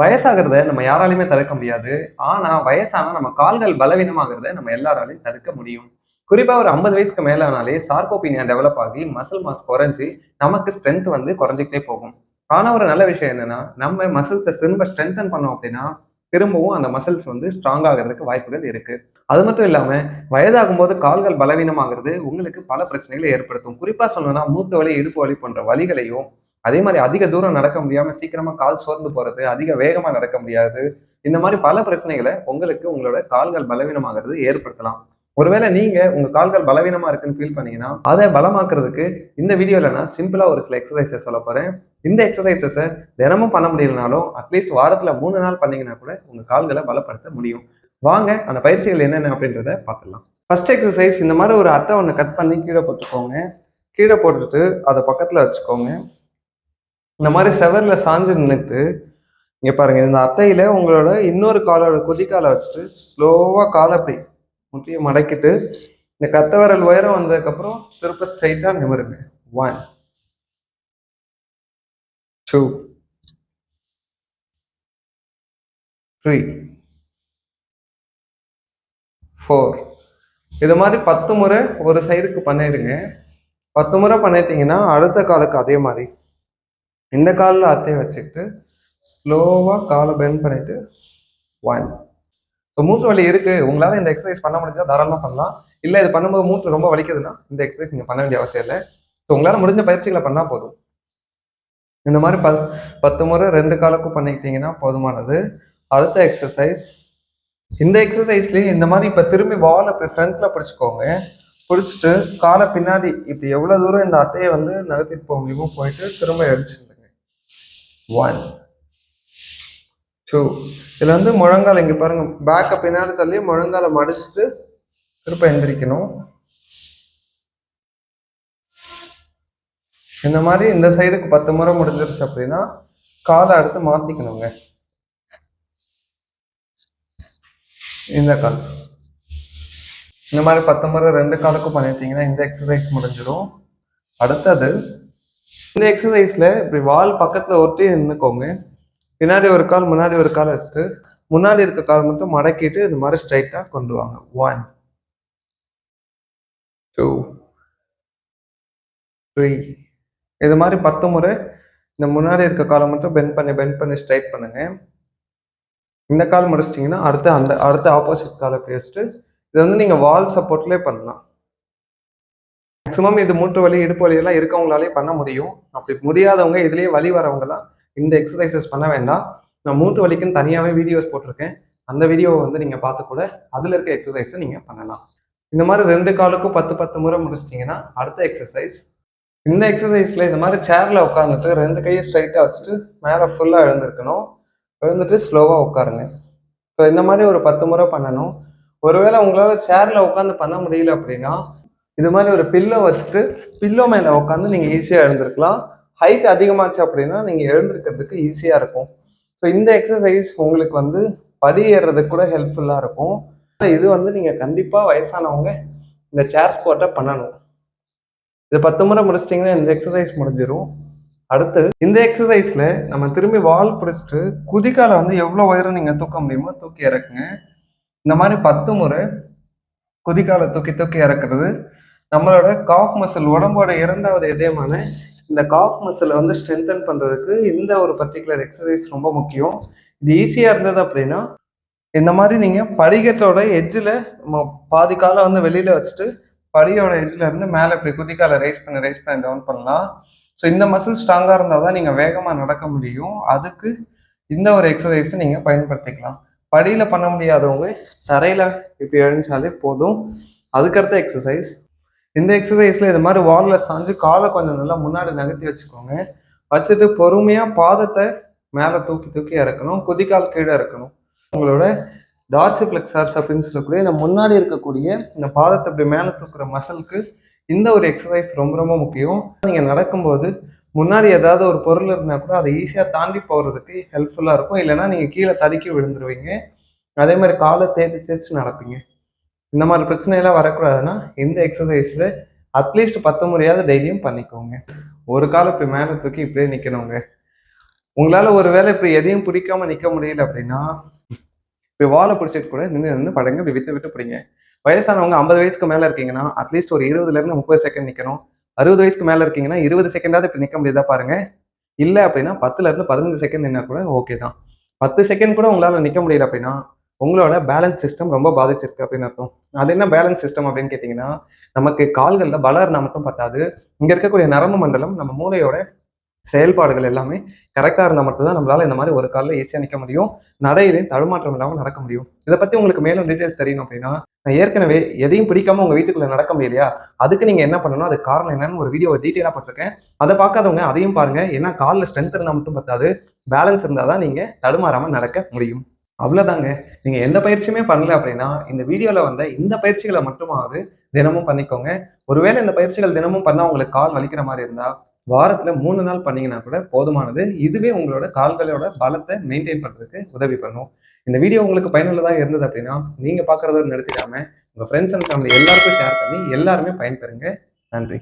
வயசாகிறத நம்ம யாராலையுமே தடுக்க முடியாது. ஆனா வயசானா நம்ம கால்கள் பலவீனமாகிறத நம்ம எல்லாராலையும் தடுக்க முடியும். குறிப்பா ஒரு ஐம்பது வயசுக்கு மேலானாலே சார்கோபீனியா டெவலப் ஆகி மசில் மாஸ் குறைஞ்சி நமக்கு ஸ்ட்ரென்த் வந்து குறைஞ்சிக்கிட்டே போகும். ஆனா ஒரு நல்ல விஷயம் என்னன்னா நம்ம மசில்ஸை திரும்ப ஸ்ட்ரென்தன் பண்ணோம் அப்படின்னா திரும்பவும் அந்த மசில்ஸ் வந்து ஸ்ட்ராங் ஆகிறதுக்கு வாய்ப்புகள் இருக்கு. அது மட்டும் இல்லாம வயதாகும் போது கால்கள் பலவீனமாகிறது உங்களுக்கு பல பிரச்சனைகளை ஏற்படுத்தும். குறிப்பா சொல்லணும்னா மூட்டு வலி இடுப்பு வலி போன்ற வலிகளையும் அதே மாதிரி அதிக தூரம் நடக்க முடியாம சீக்கிரமா கால் சோர்ந்து போறது அதிக வேகமா நடக்க முடியாது. இந்த மாதிரி பல பிரச்சனைகளை உங்களுக்கு உங்களோட கால்கள் பலவீனமாகிறது ஏற்படுத்தலாம். ஒருவேளை நீங்க உங்க கால்கள் பலவீனமா இருக்குன்னு ஃபீல் பண்ணீங்கன்னா அதை பலமாக்குறதுக்கு இந்த வீடியோல நான் சிம்பிளா ஒரு சில எக்ஸசைசஸ் சொல்ல போறேன். இந்த எக்ஸசைசஸை தினமும் பண்ண முடியலனாலும் அட்லீஸ்ட் வாரத்துல மூணு நாள் பண்ணீங்கன்னா கூட உங்க கால்களை பலப்படுத்த முடியும். வாங்க அந்த பயிற்சிகள் என்னென்ன அப்படின்றத பார்த்துடலாம். ஃபர்ஸ்ட் எக்ஸசைஸ் இந்த மாதிரி ஒரு அட்டை ஒன்று கட் பண்ணி கீழே போட்டுக்கோங்க. கீழே போட்டுட்டு அதை பக்கத்தில் வச்சுக்கோங்க. இந்த மாதிரி செவரில் சாஞ்சு நின்றுட்டு இங்கே பாருங்க இந்த அட்டையில உங்களோட இன்னொரு காலோட குதிக்காலை வச்சுட்டு ஸ்லோவாக காலை அப்படி முட்டியை மடக்கிட்டு இந்த கட்டை விரல் உயரம் வந்ததுக்கப்புறம் திருப்ப ஸ்ட்ரைட்டாக நிமிருங்க. ஒன் டூ த்ரீ ஃபோர் இது மாதிரி பத்து முறை ஒரு சைடுக்கு பண்ணிடுங்க பத்து முறை பண்ணிட்டீங்கன்னா அடுத்த காலுக்கு அதே மாதிரி. இந்த காலில் அத்தையை வச்சுக்கிட்டு ஸ்லோவாக காலை பெண்ட் பண்ணிட்டு ஒன் ஸோ மூட்டு வலி இருக்குது உங்களால் இந்த எக்ஸசைஸ் பண்ண முடிஞ்சால் தாராளமாக பண்ணலாம். இல்லை இது பண்ணும்போது மூட்டு ரொம்ப வலிக்குதுன்னா இந்த எக்ஸசைஸ் நீங்கள் பண்ண வேண்டிய அவசியம் இல்லை. ஸோ உங்களால் முடிஞ்ச பயிற்சிகளை பண்ணால் போதும். இந்த மாதிரி ப பத்து முறை ரெண்டு காலுக்கும் பண்ணிக்கிட்டீங்கன்னா போதுமானது. அடுத்த எக்ஸசைஸ் இந்த எக்ஸசைஸ்லேயும் இந்த மாதிரி இப்போ திரும்பி வால் அப்படி ஃப்ரண்ட்டில் பிடிச்சிக்கோங்க. பிடிச்சிட்டு காலை பின்னாடி இப்படி எவ்வளோ தூரம் இந்த அத்தையை வந்து நகர்த்திட்டு போக முடியுமோ போயிட்டு திரும்ப அடிச்சுடுங்க ஒன் டூ இதில் வந்து முழங்கால் இங்கே பாருங்கள் பேக்கை பின்னாடி தள்ளி முழங்கால மடிச்சுட்டு திரும்ப எந்திரிக்கணும். இந்த மாதிரி இந்த சைடுக்கு பத்து முறை முடிஞ்சிருச்சு அப்படின்னா காலை அடுத்து மாற்றிக்கணுங்க இந்த கால். இந்த மாதிரி பத்து முறை ரெண்டு காலுக்கும் பண்ணிட்டீங்கன்னா இந்த எக்ஸசைஸ் முடிஞ்சிடும். அடுத்தது இந்த எக்ஸசைஸ்ல இப்படி வால் பக்கத்துல ஒட்டி நின்னுக்கோங்க. பின்னாடி ஒரு கால் முன்னாடி ஒரு கால் வச்சுட்டு முன்னாடி இருக்க கால் மட்டும் மடக்கிட்டு இது மாதிரி ஸ்ட்ரைட்டா கொண்டு வாங்க. ஒன் டூ த்ரீ இது மாதிரி பத்து முறை இந்த முன்னாடி இருக்க காலை மட்டும் பெண்ட் பண்ணி பெண்ட் பண்ணி ஸ்ட்ரைட் பண்ணுங்க. இந்த கால் முடிச்சிட்டிங்கன்னா அடுத்து அந்த அடுத்த ஆப்போசிட் காலை இப்படி வச்சுட்டு இது வந்து நீங்கள் வால் சப்போர்ட்லேயே பண்ணலாம். மேக்ஸிமம் இது மூட்டு வலி இடுப்பு வலி எல்லாம் இருக்கவங்களாலே பண்ண முடியும். அப்படி முடியாதவங்க இதுலேயே வலி வரவங்கலாம் இந்த எக்ஸசைசஸ் பண்ண வேண்டாம். நான் மூட்டு வலிக்குன்னு தனியாகவே வீடியோஸ் போட்டிருக்கேன். அந்த வீடியோவை வந்து நீங்கள் பார்த்து கூட அதில் இருக்க எக்ஸசைஸை நீங்கள் பண்ணலாம். இந்த மாதிரி ரெண்டு காலுக்கும் பத்து பத்து முறை முடிச்சிட்டிங்கன்னா அடுத்த எக்ஸசைஸ் இந்த எக்ஸசைஸில் இந்த மாதிரி சேரில் உட்காந்துட்டு ரெண்டு கையை ஸ்ட்ரைட்டாக வச்சுட்டு மேலே ஃபுல்லாக எழுந்திருக்கணும். எழுந்துட்டு ஸ்லோவாக உட்காருங்க. ஸோ இந்த மாதிரி ஒரு பத்து முறை பண்ணணும். ஒருவேளை உங்களால் சேரில் உட்காந்து பண்ண முடியல அப்படின்னா இது மாதிரி ஒரு பில்லோ வச்சுட்டு பில்லோ மேலே உட்காந்து நீங்கள் ஈஸியாக எழுந்திருக்கலாம். ஹைட் அதிகமாச்சு அப்படின்னா நீங்கள் எழுந்திருக்கிறதுக்கு ஈஸியாக இருக்கும். ஸோ இந்த எக்ஸசைஸ் உங்களுக்கு வந்து படி ஏறுறதுக்கு கூட ஹெல்ப்ஃபுல்லாக இருக்கும். இது வந்து நீங்கள் கண்டிப்பாக வயசானவங்க இந்த சேர் ஸ்குவாட்டை பண்ணணும். இது பத்து முறை முடிச்சிட்டிங்கன்னா இந்த எக்ஸசைஸ் முடிஞ்சிடும் அடுத்து இந்த எக்ஸசைஸில் நம்ம திரும்பி வால் பிடிச்சிட்டு குதிக்கால வந்து எவ்வளோ உயரம் நீங்கள் தூக்க முடியுமோ தூக்கி இறக்குங்க. இந்த மாதிரி பத்து முறை குதிக்கால தூக்கி தூக்கி இறக்குறது நம்மளோட காஃப் மசில் உடம்போட இரண்டாவது இதயமான இந்த காஃப் மசிலை வந்து ஸ்ட்ரென்தன் பண்ணுறதுக்கு இந்த ஒரு பர்டிகுலர் எக்ஸசைஸ் ரொம்ப முக்கியம். இது ஈஸியாக இருந்தது அப்படின்னா இந்த மாதிரி நீங்கள் படிக்கட்டோட எட்ஜில் பாதி காலை வந்து வெளியில் வச்சுட்டு படியோட எட்ஜில் இருந்து மேலே இப்படி குதிக்கால ரைஸ் பண்ணி ரைஸ் பண்ணி டவுன் பண்ணலாம். ஸோ இந்த மசில் ஸ்ட்ராங்காக இருந்தால் தான் நீங்கள் வேகமாக நடக்க முடியும். அதுக்கு இந்த ஒரு எக்ஸசைஸை நீங்கள் பயன்படுத்திக்கலாம். படியில் பண்ண முடியாதவங்க தரையில் இப்படி எழுந்தாலே போதும். அதுக்கடுத்த எக்ஸசைஸ் இந்த எக்ஸசைஸில் இது மாதிரி வாலில் சாஞ்சு காலை கொஞ்சம் நல்லா முன்னாடி நகர்த்தி வச்சுக்கோங்க. வச்சுட்டு பொறுமையாக பாதத்தை மேலே தூக்கி தூக்கி இறக்கணும். குதிக்கால் கீழே இறக்கணும். உங்களோட டார்சிப்ளெக்ஸார்ஸ் அப்படின்னு சொல்லக்கூடிய இந்த முன்னாடி இருக்கக்கூடிய இந்த பாதத்தை இப்படி மேலே தூக்குற மசிலுக்கு இந்த ஒரு எக்ஸசைஸ் ரொம்ப ரொம்ப முக்கியம். நீங்கள் நடக்கும்போது முன்னாடி ஏதாவது ஒரு பொருள் இருந்தால் கூட அதை ஈஸியாக தாண்டி போகிறதுக்கு ஹெல்ப்ஃபுல்லாக இருக்கும். இல்லைன்னா நீங்கள் கீழே தடுக்கி விழுந்துருவீங்க. அதே மாதிரி காலை தேய்ச்சி தேய்ச்சி நடப்பீங்க. இந்த மாதிரி பிரச்சனையெல்லாம் வரக்கூடாதுன்னா இந்த எக்ஸசைஸை அட்லீஸ்ட் பத்து முறையாவது டெய்லியும் பண்ணிக்கோங்க. ஒரு காலம் இப்படி மேலே தூக்கி இப்படியே நிற்கணுங்க உங்களால் ஒரு வேளை இப்படி எதையும் பிடிக்காம நிற்க முடியல அப்படின்னா இப்படி வாழை பிடிச்சிட்டு கூட நின்று நின்று படங்க இப்படி விட்டு விட்டு பிடிங்க. வயசானவங்க ஐம்பது வயசுக்கு மேலே இருக்கீங்கன்னா அட்லீஸ்ட் ஒரு இருபதுலேருந்து முப்பது செகண்ட் நிற்கணும் அறுபது வயசுக்கு மேலே இருக்கீங்கன்னா இருபது செகண்டாவது இப்படி நிற்க முடியுதா பாருங்க. இல்லை அப்படின்னா பத்துலேருந்து பதினஞ்சு செகண்ட் நின்னா கூட ஓகே தான். பத்து செகண்ட் கூட உங்களால் நிற்க முடியல அப்படின்னா உங்களோட பேலன்ஸ் சிஸ்டம் ரொம்ப பாதிச்சிருக்கு அப்படின்னு அர்த்தம். அது என்ன பேலன்ஸ் சிஸ்டம் அப்படின்னு கேட்டிங்கன்னா நமக்கு கால்களில் பலம் இருந்தால் மட்டும் பத்தாது. இங்க இருக்கக்கூடிய நரம்பு மண்டலம் நம்ம மூளையோட செயல்பாடுகள் எல்லாமே கரெக்டாக இருந்தால் மட்டும்தான் நம்மளால இந்த மாதிரி ஒரு காலில் ஈஸியாக நிற்க முடியும். நடையிலையும் தடுமாற்றம் இல்லாமல் நடக்க முடியும். இதை பற்றி உங்களுக்கு மேலும் டீட்டெயில்ஸ் தெரியணும் அப்படின்னா நான் ஏற்கனவே எதையும் பிடிக்காம உங்க வீட்டுக்குள்ள நடக்க முடியலையா? அதுக்கு நீங்க என்ன பண்ணணும்? அது காரணம் என்னன்னு ஒரு வீடியோ டீட்டெயிலாக போட்டிருக்கேன். அதை பார்க்காதவங்க அதையும் பாருங்க. ஏன்னா காலில் ஸ்ட்ரென்த் இருந்தால் மட்டும் பத்தாது. பேலன்ஸ் இருந்தால் தான் நீங்க தடுமாறாமல் நடக்க முடியும். அவ்வளோதாங்க நீங்கள் எந்த பயிற்சியுமே பண்ணல அப்படின்னா இந்த வீடியோவில் வந்த இந்த பயிற்சிகளை மட்டுமாவது தினமும் பண்ணிக்கோங்க. ஒருவேளை இந்த பயிற்சிகள் தினமும் பண்ணால் உங்களுக்கு கால் வலிக்கிற மாதிரி இருந்தால் வாரத்தில் மூணு நாள் பண்ணீங்கன்னா கூட போதுமானது. இதுவே உங்களோட கால்களோட பலத்தை மெயின்டைன் பண்ணுறதுக்கு உதவி பண்ணும். இந்த வீடியோ உங்களுக்கு பயனுள்ளதாக இருந்தது அப்படின்னா நீங்கள் பாக்குறத நிறுத்திடாமல் உங்கள் ஃப்ரெண்ட்ஸ் அண்ட் ஃபேமிலி எல்லாருக்கும் ஷேர் பண்ணி எல்லாருமே பயன்பெறுங்க. நன்றி.